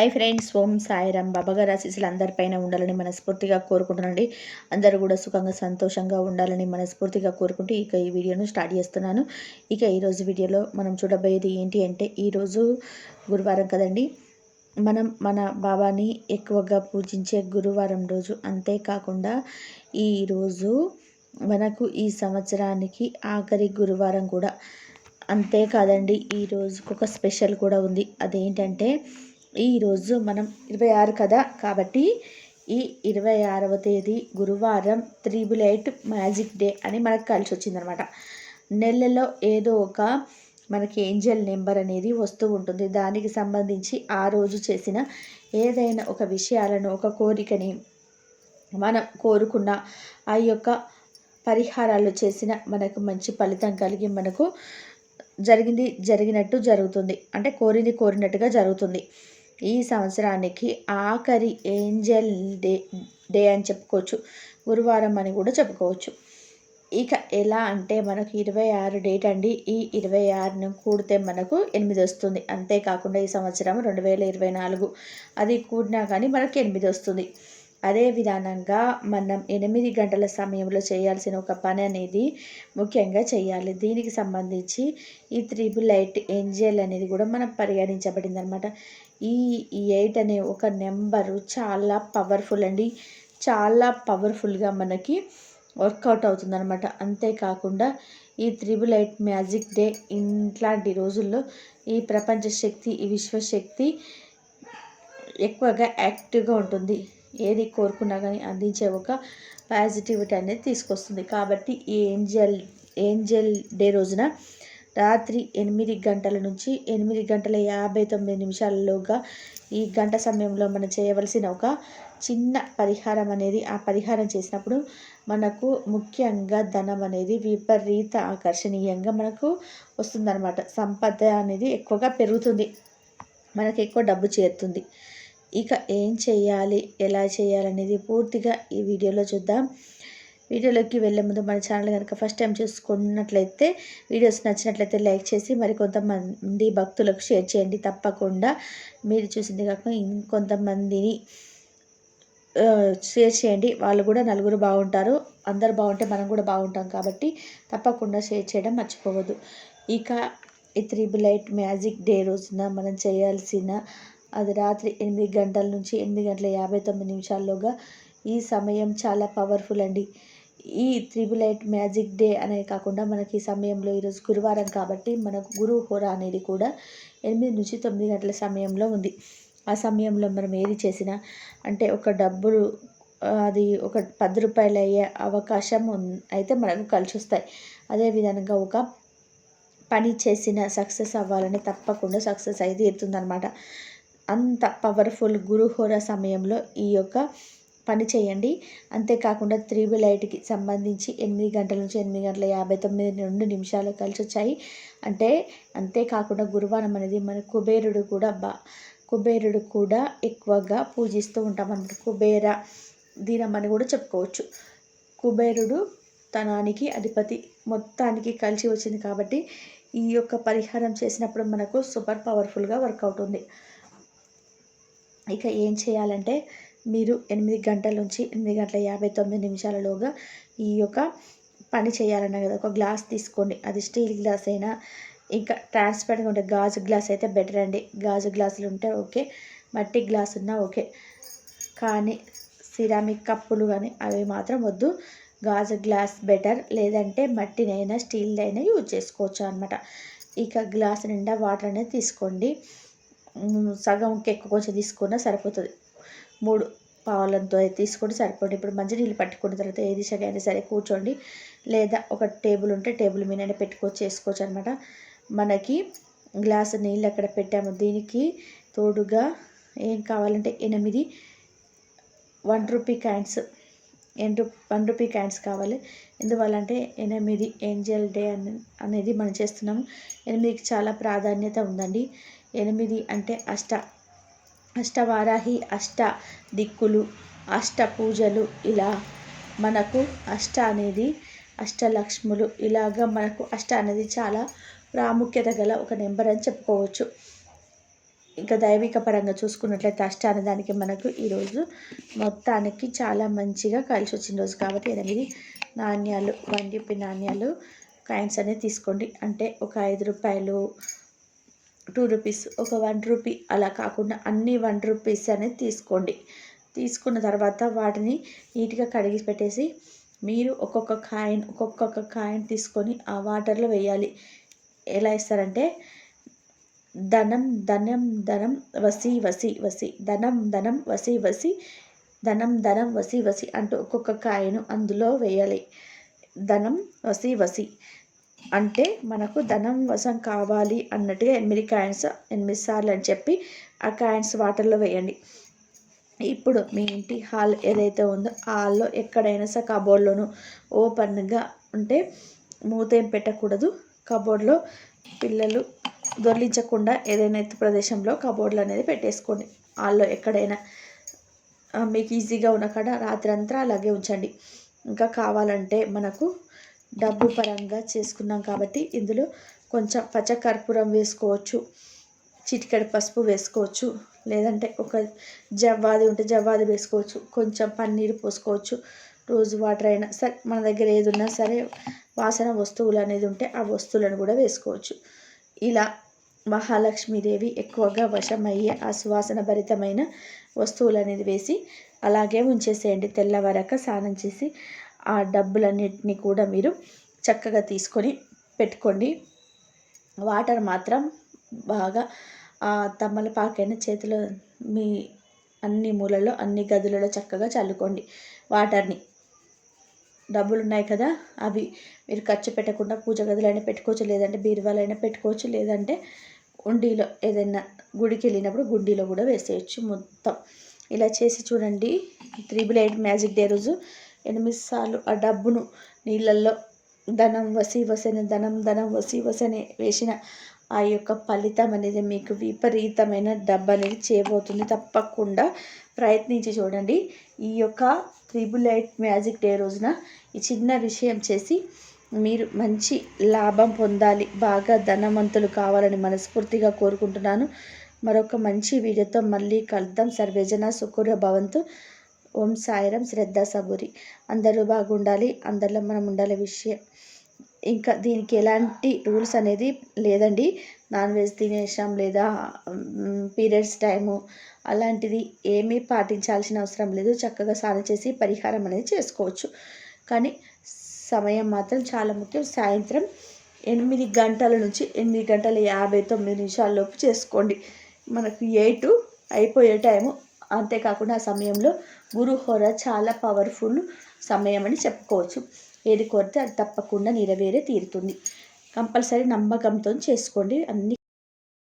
Hi friends ఓం సాయిరామ్. బాబాగారు ఆశీస్సులు అందరిపైన ఉండాలని మనస్ఫూర్తిగా కోరుకుంటున్నాండి అందరూ కూడా సుఖంగా సంతోషంగా ఉండాలని మనస్ఫూర్తిగా కోరుకుంటూ ఇక ఈ వీడియోను స్టార్ట్ చేస్తున్నాను. ఇక ఈరోజు వీడియోలో మనం చూడబోయేది ఏంటి అంటే ఈరోజు గురువారం కదండి. మనం మన బాబాని ఎక్కువగా పూజించే గురువారం రోజు. అంతేకాకుండా ఈరోజు మనకు ఈ సంవత్సరానికి ఆఖరి గురువారం కూడా. అంతేకాదండి ఈరోజుకు ఒక స్పెషల్ కూడా ఉంది. అదేంటంటే ఈరోజు మనం ఇరవై ఆరు కదా? కాబట్టి ఈ ఇరవై ఆరవ తేదీ గురువారం త్రిబుల్ ఎయిట్ మ్యాజిక్ డే అని మనకు కలిసి వచ్చిందనమాట నెలలో ఏదో ఒక మనకి ఏంజల్ నెంబర్ అనేది వస్తూ ఉంటుంది. దానికి సంబంధించి ఆ రోజు చేసిన ఏదైనా ఒక విషయాలను ఒక కోరికని మనం కోరుకున్న ఆ యొక్క పరిహారాలు చేసిన మనకు మంచి ఫలితం కలిగి మనకు జరిగింది జరిగినట్టు జరుగుతుంది. అంటే కోరింది కోరినట్టుగా జరుగుతుంది. ఈ సంవత్సరానికి ఆఖరి ఏంజల్ డే డే అని చెప్పుకోవచ్చు. గురువారం అని కూడా చెప్పుకోవచ్చు. ఇక ఎలా అంటే మనకు ఇరవై ఆరు డేట్ అండి. ఈ ఇరవై ఆరును కూడితే మనకు ఎనిమిది వస్తుంది. అంతేకాకుండా ఈ సంవత్సరం రెండు వేల ఇరవై నాలుగు అది కూడినా కానీ మనకు ఎనిమిది వస్తుంది. అదే విధానంగా మనం ఎనిమిది గంటల సమయంలో చేయాల్సిన ఒక పని అనేది ముఖ్యంగా చేయాలి. దీనికి సంబంధించి ఈ త్రిబుల్ ఎయిట్ ఏంజల్ అనేది కూడా మనం పరిగణించబడింది అనమాట ఈ ఎయిట్ అనే ఒక నెంబరు చాలా పవర్ఫుల్ అండి. చాలా పవర్ఫుల్గా మనకి వర్కౌట్ అవుతుందన్నమాట. అంతేకాకుండా ఈ త్రిబుల్ ఎయిట్ మ్యాజిక్ డే ఇట్లాంటి రోజుల్లో ఈ ప్రపంచ శక్తి ఈ విశ్వశక్తి ఎక్కువగా యాక్టివ్గా ఉంటుంది. ఏది కోరుకున్నా కానీ అందించే ఒక పాజిటివిటీ అనేది తీసుకొస్తుంది. కాబట్టి ఈ ఏంజల్ ఏంజల్ డే రోజున రాత్రి ఎనిమిది గంటల నుంచి ఎనిమిది గంటల యాభై తొమ్మిది నిమిషాలలోగా ఈ గంట సమయంలో మనం చేయవలసిన ఒక చిన్న పరిహారం అనేది ఆ పరిహారం చేసినప్పుడు మనకు ముఖ్యంగా ధనం అనేది విపరీత ఆకర్షణీయంగా మనకు వస్తుందన్నమాట. సంపద అనేది ఎక్కువగా పెరుగుతుంది. మనకు ఎక్కువ డబ్బు చేరుతుంది. ఇక ఏం చేయాలి ఎలా చేయాలనేది పూర్తిగా ఈ వీడియోలో చూద్దాం. వీడియోలోకి వెళ్ళే ముందు మన ఛానల్ కనుక ఫస్ట్ టైం చూసుకున్నట్లయితే వీడియోస్ నచ్చినట్లయితే లైక్ చేసి మరి కొంతమంది భక్తులకు షేర్ చేయండి. తప్పకుండా మీరు చూసింది కాకుండా ఇంకొంతమందిని షేర్ చేయండి. వాళ్ళు కూడా నలుగురు బాగుంటారు. అందరు బాగుంటే మనం కూడా బాగుంటాం కాబట్టి తప్పకుండా షేర్ చేయడం మర్చిపోవద్దు. ఇక ఈ త్రిబుల్ ఎయిట్ మ్యాజిక్ డే రోజున మనం చేయాల్సిన అది రాత్రి ఎనిమిది గంటల నుంచి ఎనిమిది గంటల యాభై తొమ్మిది నిమిషాల్లోగా ఈ సమయం చాలా పవర్ఫుల్ అండి. ఈ త్రిబుల్ ఎయిట్ మ్యాజిక్ డే అనే కాకుండా మనకి ఈ సమయంలో ఈరోజు గురువారం కాబట్టి మనకు గురు హోర అనేది కూడా ఎనిమిది నుంచి తొమ్మిది గంటల సమయంలో ఉంది. ఆ సమయంలో మనం ఏది చేసినా అంటే ఒక డబ్బులు అది ఒక పది రూపాయలు అయ్యే అవకాశం అయితే మనకు కలిసి వస్తాయి. అదేవిధంగా ఒక పని చేసిన సక్సెస్ అవ్వాలని తప్పకుండా సక్సెస్ అయితే ఎత్తుందనమాట అంత పవర్ఫుల్ గురుహోర సమయంలో ఈ యొక్క పని చేయండి. అంతేకాకుండా త్రిబుల్ లైట్కి సంబంధించి ఎనిమిది గంటల నుంచి ఎనిమిది గంటల యాభై తొమ్మిది రెండు నిమిషాలు కలిసి వచ్చాయి అంటే అంతేకాకుండా గురువారం అనేది మన కుబేరుడు కూడా బా కుబేరుడు కూడా ఎక్కువగా పూజిస్తూ ఉంటాం అన్నమాట కుబేర దినం అని కూడా చెప్పుకోవచ్చు. కుబేరుడు తనానికి అధిపతి మొత్తానికి కలిసి వచ్చింది కాబట్టి ఈ యొక్క పరిహారం చేసినప్పుడు మనకు సూపర్ పవర్ఫుల్గా వర్క్ అవుతుంది ఇక ఏం చేయాలంటే మీరు ఎనిమిది గంటల నుంచి ఎనిమిది గంటల యాభై తొమ్మిది నిమిషాలలోగా ఈ యొక్క పని చేయాలన్న కదా ఒక గ్లాస్ తీసుకోండి. అది స్టీల్ గ్లాస్ అయినా ఇంకా ట్రాన్స్పరెంట్గా ఉంటే గాజు గ్లాస్ అయితే బెటర్ అండి. గాజు గ్లాసులు ఉంటే ఓకే మట్టి గ్లాస్ ఉన్నా ఓకే. కానీ సిరామిక్ కప్పులు కానీ అవి మాత్రం వద్దు. గాజు గ్లాస్ బెటర్. లేదంటే మట్టినైనా స్టీల్ అయినా యూజ్ చేసుకోవచ్చు అనమాట ఇక గ్లాస్ నిండా వాటర్ అనేది తీసుకోండి. సగం ఎక్కువ కొంచెం తీసుకున్నా సరిపోతుంది. మూడు పావులంతో తీసుకొని సరిపోండి ఇప్పుడు మంచినీళ్ళు పట్టుకున్న తర్వాత ఏ దిశగా అయినా సరే కూర్చోండి. లేదా ఒక టేబుల్ ఉంటే టేబుల్ మీద పెట్టుకోవచ్చు చేసుకోవచ్చు అనమాట మనకి గ్లాసు నీళ్ళు అక్కడ పెట్టాము. దీనికి తోడుగా ఏం కావాలంటే ఎనిమిది వన్ రూపీ కాయిన్స్ ఎన్ రూ వన్ రూపీ కాయిన్స్ కావాలి. ఎందువల్ల అంటే ఎనిమిది ఏంజల్ డే అనేది మనం చేస్తున్నాము. ఎనిమిదికి చాలా ప్రాధాన్యత ఉందండి. ఎనిమిది అంటే అష్ట అష్టవారాహి అష్ట దిక్కులు అష్ట పూజలు ఇలా మనకు అష్ట అనేది అష్టలక్ష్ములు ఇలాగ మనకు అష్ట అనేది చాలా ప్రాముఖ్యత గల ఒక నెంబర్ అని చెప్పుకోవచ్చు. ఇంకా దైవిక పరంగా చూసుకున్నట్లయితే అష్టాన దానికి మనకు ఈరోజు మొత్తానికి చాలా మంచిగా కలిసి వచ్చిన రోజు కాబట్టి ఎనిమిది నాణ్యాలు వన్ రూపీ నాణ్యాలు కాయిన్స్ అనేది తీసుకోండి. అంటే ఒక ఐదు రూపాయలు టూ రూపీస్ ఒక వన్ రూపీ అలా కాకుండా అన్ని వన్ రూపీస్ అనేది తీసుకోండి. తీసుకున్న తర్వాత వాటిని నీట్గా కడిగి పెట్టేసి మీరు ఒక్కొక్క కాయిన్ ఒక్కొక్క కాయిన్ తీసుకొని ఆ వాటర్లో వేయాలి. ఎలా ఇస్తారంటే ధనం ధనం ధనం వసి వసి వసి ధనం ధనం వసి వసి ధనం ధనం వసి వసి అంటూ ఒక్కొక్క కాయను అందులో వేయాలి. ధనం వసి వసి అంటే మనకు ధనం వశం కావాలి అన్నట్టుగా ఎనిమిది కాయిన్స్ ఎనిమిది సార్లు అని చెప్పి ఆ కాయిన్స్ వాటర్లో వేయండి. ఇప్పుడు మీ ఇంటి హాల్ ఏదైతే ఉందో ఆ హాల్లో ఎక్కడైనా సరే కబోర్డ్లోనూ ఓపెన్గా ఉంటే మూతేం పెట్టకూడదు. కబోర్డ్లో పిల్లలు దొర్లించకుండా ఏదైనా ఎత్తు ప్రదేశంలో కబోర్డ్లు అనేది పెట్టేసుకోండి. హాల్లో ఎక్కడైనా మీకు ఈజీగా ఉన్న కాడ రాత్రి అంతా అలాగే ఉంచండి. ఇంకా కావాలంటే మనకు డబ్బు పరంగా చేసుకున్నాం కాబట్టి ఇందులో కొంచెం పచ్చకర్పూరం వేసుకోవచ్చు చిటికెడు పసుపు వేసుకోవచ్చు లేదంటే ఒక జవ్వాది ఉంటే జవ్వాది వేసుకోవచ్చు కొంచెం పన్నీరు పోసుకోవచ్చు రోజు వాటర్ అయినా సరే మన దగ్గర ఏదున్నా సరే వాసన వస్తువులు అనేది ఉంటే ఆ వస్తువులను కూడా వేసుకోవచ్చు. ఇలా మహాలక్ష్మీదేవి ఎక్కువగా వశమయ్యే ఆ సువాసన భరితమైన వస్తువులు అనేది వేసి అలాగే ఉంచేసేయండి. తెల్లవరక స్నానం చేసి ఆ డబ్బులన్నిటిని కూడా మీరు చక్కగా తీసుకొని పెట్టుకోండి. వాటర్ మాత్రం బాగా తమలపాకైన చేతిలో మీ అన్ని మూలలో అన్ని గదులలో చక్కగా చల్లుకోండి వాటర్ని. డబ్బులు ఉన్నాయి కదా అవి మీరు ఖర్చు పెట్టకుండా పూజ గదులైనా పెట్టుకోవచ్చు లేదంటే బీరువాలైనా పెట్టుకోవచ్చు లేదంటే గుండీలో ఏదైనా గుడికి వెళ్ళినప్పుడు గుండీలో కూడా వేసేయచ్చు మొత్తం. ఇలా చేసి చూడండి త్రిబుల్ ఎయిట్ మ్యాజిక్ డే రోజు ఎనిమిది సార్లు ఆ డబ్బును నీళ్ళల్లో ధనం వసి వసని ధనం ధనం వసి వసని వేసిన ఆ యొక్క ఫలితం అనేది మీకు విపరీతమైన డబ్బు అనేది చేయబోతుంది. తప్పకుండా ప్రయత్నించి చూడండి. ఈ యొక్క త్రిబుల్ ఎయిట్ మ్యాజిక్ డే రోజున ఈ చిన్న విషయం చేసి మీరు మంచి లాభం పొందాలి. బాగా ధనవంతులు కావాలని మనస్ఫూర్తిగా కోరుకుంటున్నాను. మరొక మంచి వీడియోతో మళ్ళీ కలుద్దాం. సర్వేజన సుకూర భవంతు ఓం సాయిరం శ్రద్ధ సబూరి. అందరూ బాగుండాలి అందరిలో మనం ఉండాలి విషయం. ఇంకా దీనికి ఎలాంటి రూల్స్ అనేది లేదండి. నాన్ వెజ్ తినేసాం లేదా పీరియడ్స్ టైము అలాంటిది ఏమీ పాటించాల్సిన అవసరం లేదు. చక్కగా స్నానం చేసి పరిహారం అనేది చేసుకోవచ్చు. కానీ సమయం మాత్రం చాలా ముఖ్యం. సాయంత్రం ఎనిమిది గంటల నుంచి ఎనిమిది గంటల యాభై తొమ్మిది నిమిషాల్లోపు చేసుకోండి. మనకు ఎయిట్ అయిపోయే టైము అంతేకాకుండా ఆ సమయంలో గురుహోర చాలా పవర్ఫుల్ సమయం అని చెప్పుకోవచ్చు. ఏది కోరితే అది తప్పకుండా నెరవేరే తీరుతుంది. కంపల్సరీ నమ్మకంతో చేసుకోండి. అన్ని